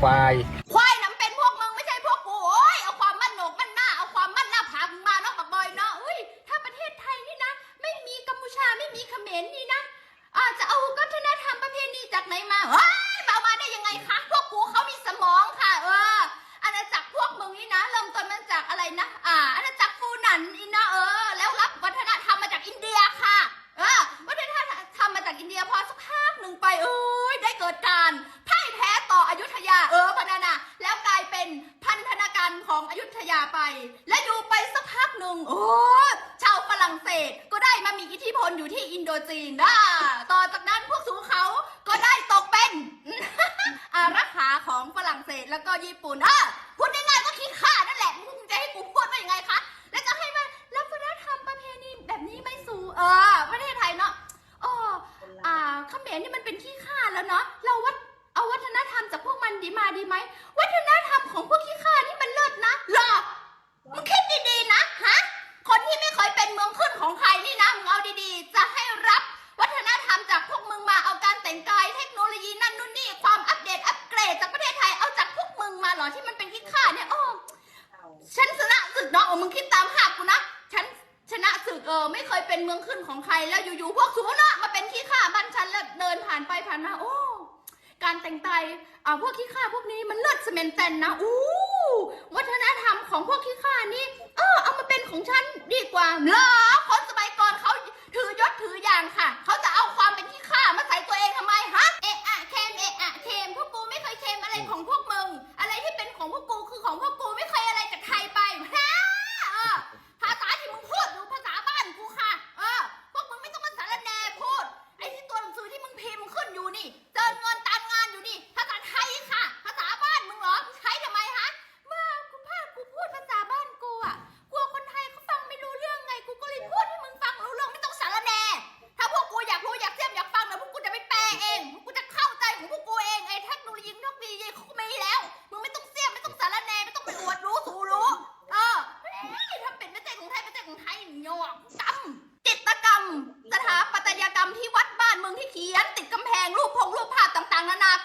ควาย ควายน้ำเป็นพวกมึงไม่ใช่พวกกูโอ้ยเอาความมั่นโหนกมั่นหน้าเอาความมั่นหน้าผากมึงมาเนาะปักบอยเนาะอุ้ยถ้าประเทศไทยนี่นะ ไม่มีกัมพูชาไม่มีเขมรนี่นะอาจะเอาวัฒนธรรมประเพณีจากไหนมาเฮ้ยมาเอามาได้ยังไงคะพวกกูเขามีสมองค่ะ เอออาณาจักรพวกมึงนี่นะเริ่มต้นมาจากอะไรนะ โอ้ชาวฝรั่งเศสก็ได้มามีอิทธิพลอยู่ที่อินโดจีนได้ต่อจากนั้นพวกสูเขาก็ได้ตกเป็น อารักขาของฝรั่งเศสแล้วก็ญี่ปุ่นอะพูดง่ายๆก็คิดข่านั่นแหละมึงจะให้กูพูดว่ายังไงคะ แล้วจะให้มารับวัฒนธรรมประเพณีแบบนี้ไม่สู่เออประเทศไทยเนาะอ๋ออ่าเขมรนี่มันเป็นขี้ข่าแล้วเนาะเราวัดเอาวัฒนธรรมจากพวกมันดีมาดีไหม ที่มันเนขี้ข่าเนี่ยอ้อฉันชนะศึกเนาะเออมึงคิดตามภาพกูนะ ฉันชนะศึกเออไม่เคยเป็นเมืองขึ้นของใครแล้วอยู่ๆพวกสูเนาะมาเป็นขี้ข้าบ้านฉันแล้วเดินผ่านไปผ่านมาโอ้การแต่งกายอ่าพวกขี้ข้าพวกนี้มันเลิศเสมนเตนนะอู้วัฒนธรรมของพวกขี้ข้านี่เออเอามาเป็นของฉันดีกว่าเหรอ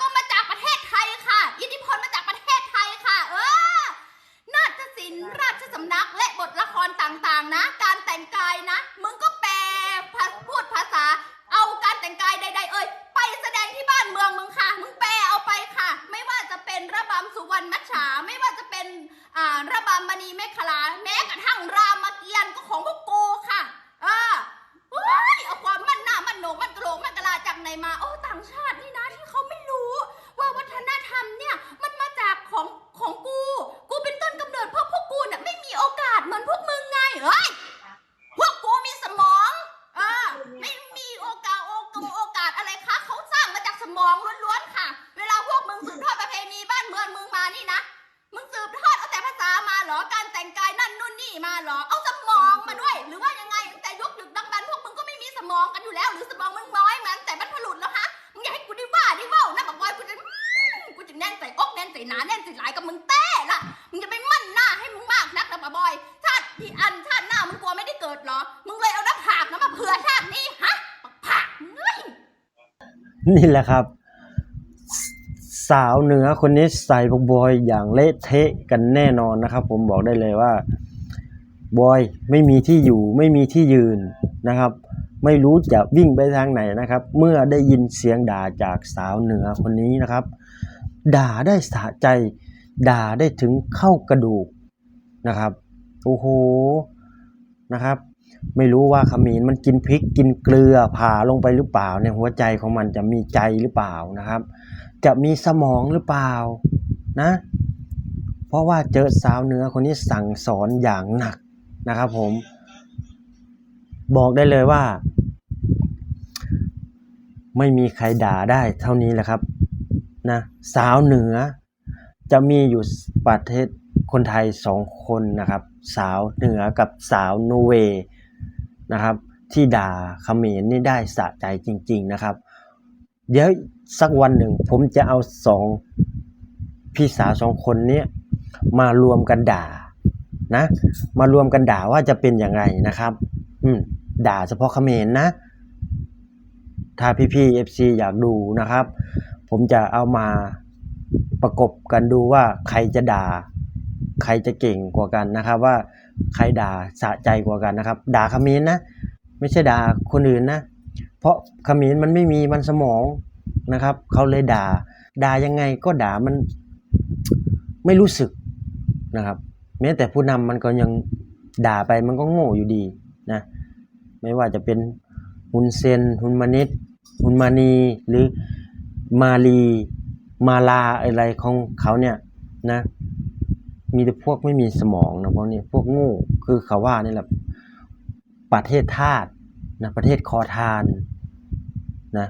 ก็มาจากประเทศไทยค่ะ อิทธิพลมาจากประเทศไทยค่ะ เออนาฏศิลป์ราชสำนักและบทละครต่างๆ นะ การแต่งกายนะ มึงก็แปลพูดภาษา เอาการแต่งกายใด ๆ เอ่ยไปแสดงที่บ้านเมืองมึงค่ะ มึงแปลเอาไปค่ะ ไม่ว่าจะเป็นระบำสุวรรณมัจฉาไม่ว่าจะเป็นอ่าระบำมณีเมฆลาแม้กระทั่งรามเกียรติ์ก็ ส่หนาแน่นใส่หลายกับมึงแต้ล่ะมึงจะไปมั่นหน้าให้มึงมากนักนะปะบอยชาติที่อันชาติหน้ามึงกลัวไม่ได้เกิดเหรอ มึงเลยเอาหน้าผากนะมาเผื่อชาตินี้ฮะปักผากเฮ้ยนี่แหละครับ สาวเหนือคนนี้ใส่บกบอยอย่างเละเทะกันแน่นอนนะครับ ผมบอกได้เลยว่าบอยไม่มีที่อยู่ไม่มีที่ยืนนะครับ ไม่รู้จะวิ่งไปทางไหนนะครับ เมื่อได้ยินเสียงด่าจากสาวเหนือคนนี้นะครับ ด่าได้สะใจ ด่าได้ถึงเข้ากระดูกนะครับโอ้โหนะครับ ไม่รู้ว่าขมิ้นมันกินพริกกินเกลือผ่าลงไปหรือเปล่าในหัวใจของมันจะมีใจหรือเปล่านะครับ จะมีสมองหรือเปล่านะเพราะว่าเจอสาวเนื้อคนนี้สั่งสอนอย่างหนักนะครับผม บอกได้เลยว่า ไม่มีใครด่าได้เท่านี้แหละครับ นะสาวเหนือ จะมีอยู่ประเทศคนไทยสองคนนะครับ สาวเหนือกับสาวนอร์เวย์นะครับ ที่ด่าเขมรนี่ได้สะใจจริง ๆนะครับ เดี๋ยวสักวันหนึ่งผมจะเอาสองพี่สาวสองคนนี้มารวมกันด่านะมารวมกันด่าว่าจะเป็นอย่างไรนะครับ อืมด่าเฉพาะเขมรนะ ถ้าพี่ๆ FC อยากดูนะครับ ผมจะเอามาประกบกันดูว่าใครจะด่า ใครจะเก่งกว่ากันนะครับ ว่าใครด่าสะใจกว่ากันนะครับ ด่าขมิ้นนะ ไม่ใช่ด่าคนอื่นนะ เพราะขมิ้นมันไม่มีมันสมองนะครับเขาเลยด่า ด่ายังไงก็ด่ามันไม่รู้สึกนะครับ แม้แต่ผู้นำมันก็ยังด่าไปมันก็โง่อยู่ดีนะไม่ว่าจะเป็นฮุนเซนฮุนมานิดฮุนมานีหรือ มาลีมาลาอะไรของเขาเนี่ยนะ มีแต่พวกไม่มีสมองนะพวกนี้พวกโง่คือเขาว่านี่แหละประเทศทาสนะประเทศคอทานนะ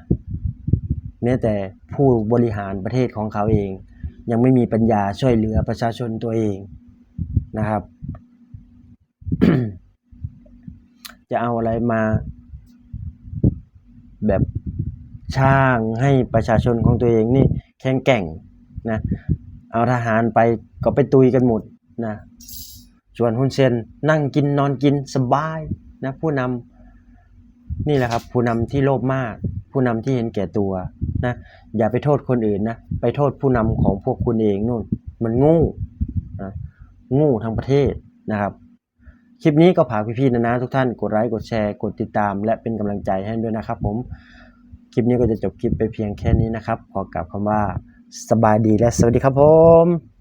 แม้แต่ผู้บริหารประเทศของเขาเอง ยังไม่มีปัญญาช่วยเหลือประชาชนตัวเองนะครับ จะเอาอะไรมา ช่างให้ประชาชนของตัวเองนี่แข็งแกร่งนะเอาทหารไปก็ไปตุยกันหมดนะส่วนฮุนเซนนั่งกินนอนกินสบายนะผู้นำนี่แหละครับผู้นำที่โลภมาก ผู้นำที่เห็นแก่ตัวนะอย่าไปโทษคนอื่นนะไปโทษผู้นำของพวกคุณเองนู่นมันงูนะงูทั้งประเทศนะครับ คลิปนี้ก็ฝากพี่ๆนะนะทุกท่านกดไลค์กดแชร์ กดติดตาม และเป็นกำลังใจให้ด้วยนะครับผม คลิปนี้ก็จะจบคลิปไปเพียงแค่นี้นะครับ ขอกลับคำว่าสบายดีและสวัสดีครับผม